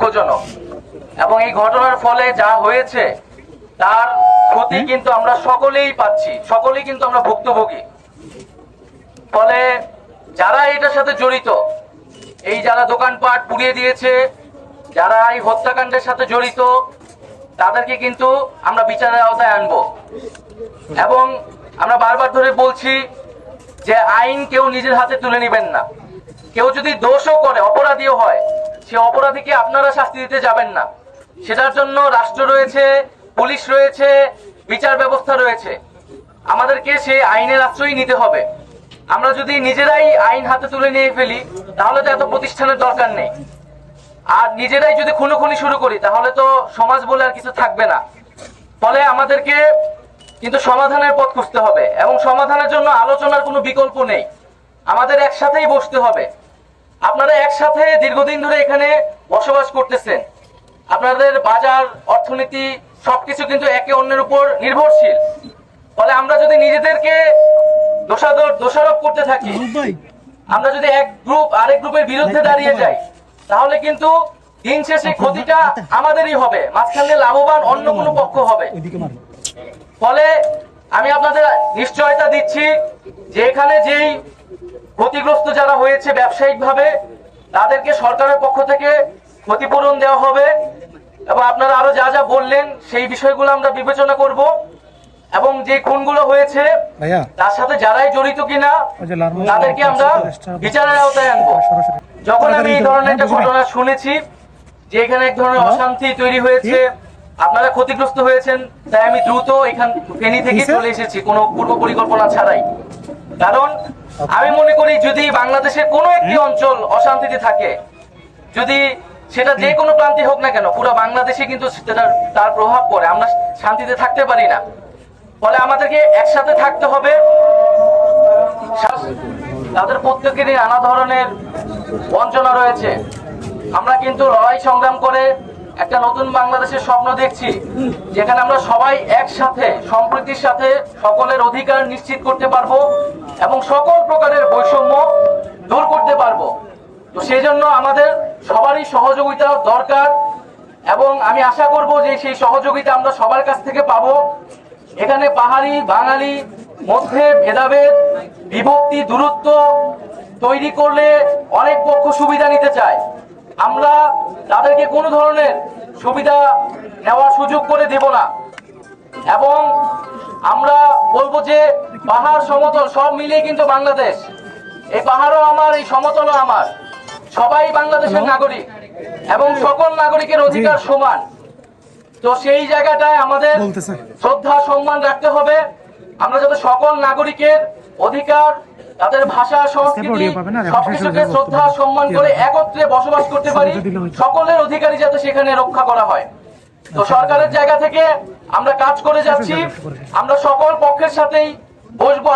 দুঃখজনক। এবং এই ঘটনার ফলে যা হয়েছে তার ক্ষতি কিন্তু আমরা সকলেই পাচ্ছি সকলেই কিন্তু আমরা ভুক্তভোগী। ফলে যারা এটার সাথে জড়িত এই যারা দোকানপাট পুড়িয়ে দিয়েছে যারা এই হত্যাকাণ্ডের সাথে জড়িত তাদেরকে কিন্তু আমরা বিচারের আওতায় আনব। এবং আমরা বারবার ধরে বলছি যে আইন কেউ নিজের হাতে তুলে নেবেন না। কেউ যদি দোষও করে অপরাধীও হয় সে অপরাধীকে আপনারা শাস্তি দিতে যাবেন না। সেটার জন্য রাষ্ট্র রয়েছে, পুলিশ রয়েছে, বিচার ব্যবস্থা রয়েছে। আমাদেরকে সেই আইনের আশ্রয় নিতে হবে। আমরা যদি নিজেরাই আইন হাতে তুলে নিয়ে ফেলি, তাহলে তো এত প্রতিষ্ঠানের দরকার নেই। আর নিজেরাই যদি খুনোখুনি শুরু করি, তাহলে তো সমাজ বলে আর কিছু থাকবে না। ফলে আমাদেরকে কিন্তু সমাধানের পথ খুঁজতে হবে এবং সমাধানের জন্য আলোচনার কোনো বিকল্প নেই। আমাদের একসাথেই বসতে হবে। আপনারা একসাথে দীর্ঘদিন ধরে এখানে বসবাস করতেছেন। আপনাদের বাজার অর্থনীতি সবকিছু কিন্তু একে অন্যের উপর নির্ভরশীল। ফলে আমরা যদি নিজেদেরকে দোষাদর দোষারোপ করতে থাকি আমরা যদি এক গ্রুপ আরেক গ্রুপের বিরুদ্ধে দাঁড়িয়ে যাই তাহলে কিন্তু দিন শেষে ক্ষতিটা আমাদেরই হবে মাঝখানে লাভবান অন্য কোনো পক্ষ হবে। ফলে আমি আপনাদের নিশ্চয়তা দিচ্ছি যে এখানে যেই ক্ষতিগ্রস্ত যারা হয়েছে ব্যবসায়িকভাবে তাদেরকে সরকারের পক্ষ থেকে ক্ষতিপূরণ দেওয়া হবে। এবং আপনারা আরও যা যা বললেন সেই বিষয়গুলো আমরা বিবেচনা করব। এবং যে খুনগুলো হয়েছে তার সাথে যারাই জড়িত কিনা তাদেরকে আমরা বিচারের আওতায় আনব। যখন আমি এই ধরনের একটা ঘটনা শুনেছি যে এখানে এক ধরনের অশান্তি তৈরি হয়েছে আপনারা ক্ষতিগ্রস্ত হয়েছেন তাই আমি দ্রুত এখান ফেনী থেকে চলে এসেছি। কোনো পূর্ব পরিকল্পনা ছাড়াই। কারণ আমি মনে করি যদি বাংলাদেশের কোনো একটি অঞ্চল অশান্তিতে থাকে যদি সেটা যে কোনো প্রান্তে হোক না কেন পুরো বাংলাদেশে কিন্তু তার প্রভাব পড়ে। আমরা শান্তিতে থাকতে পারি না। ফলে আমাদেরকে একসাথে থাকতে হবে। তাদের প্রত্যেকেরই নানা ধরনের বঞ্চনা রয়েছে। আমরা কিন্তু লড়াই সংগ্রাম করে একটা নতুন বাংলাদেশের স্বপ্ন দেখছি, যেখানে আমরা সবাই একসাথে, সম্প্রীতির সাথে সকলের অধিকার নিশ্চিত করতে পারব এবং সকল প্রকারের বৈষম্য দূর করতে পারব। তো সেই জন্য আমাদের সবারই সহযোগিতা দরকার এবং আমি আশা করব যে সেই সহযোগিতা আমরা সবার কাছ থেকে পাবো। এখানে পাহাড়ি, বাঙালি, মধ্যে ভেদাভেদ, বিভক্তি, দূরত্ব তৈরি করলে অনেক পক্ষ সুবিধা নিতে চায়। আমরা তাদেরকে কোনো ধরনের সুবিধা নেওয়ার সুযোগ করে দেব না। এবং আমরা বলব যে পাহাড় সমতল সব মিলিয়ে কিন্তু বাংলাদেশ। এই পাহাড়ও আমার এই সমতলও আমার। সবাই বাংলাদেশের নাগরিক এবং সকল নাগরিকের অধিকার সমান। তো সেই জায়গাটায় আমাদের শ্রদ্ধা সম্মান রাখতে হবে। আমরা যাতে সকল নাগরিকের অধিকার তাদের ভাষা সংস্কৃতি সবকিছুকে শ্রদ্ধা সম্মান করে একত্রে বসবাস করতে পারি। সকলের অধিকারী যাতে সেখানে রক্ষা করা হয়। তো সরকারের জায়গা থেকে আমরা কাজ করে যাচ্ছি। আমরা সকল পক্ষের সাথেই বসবো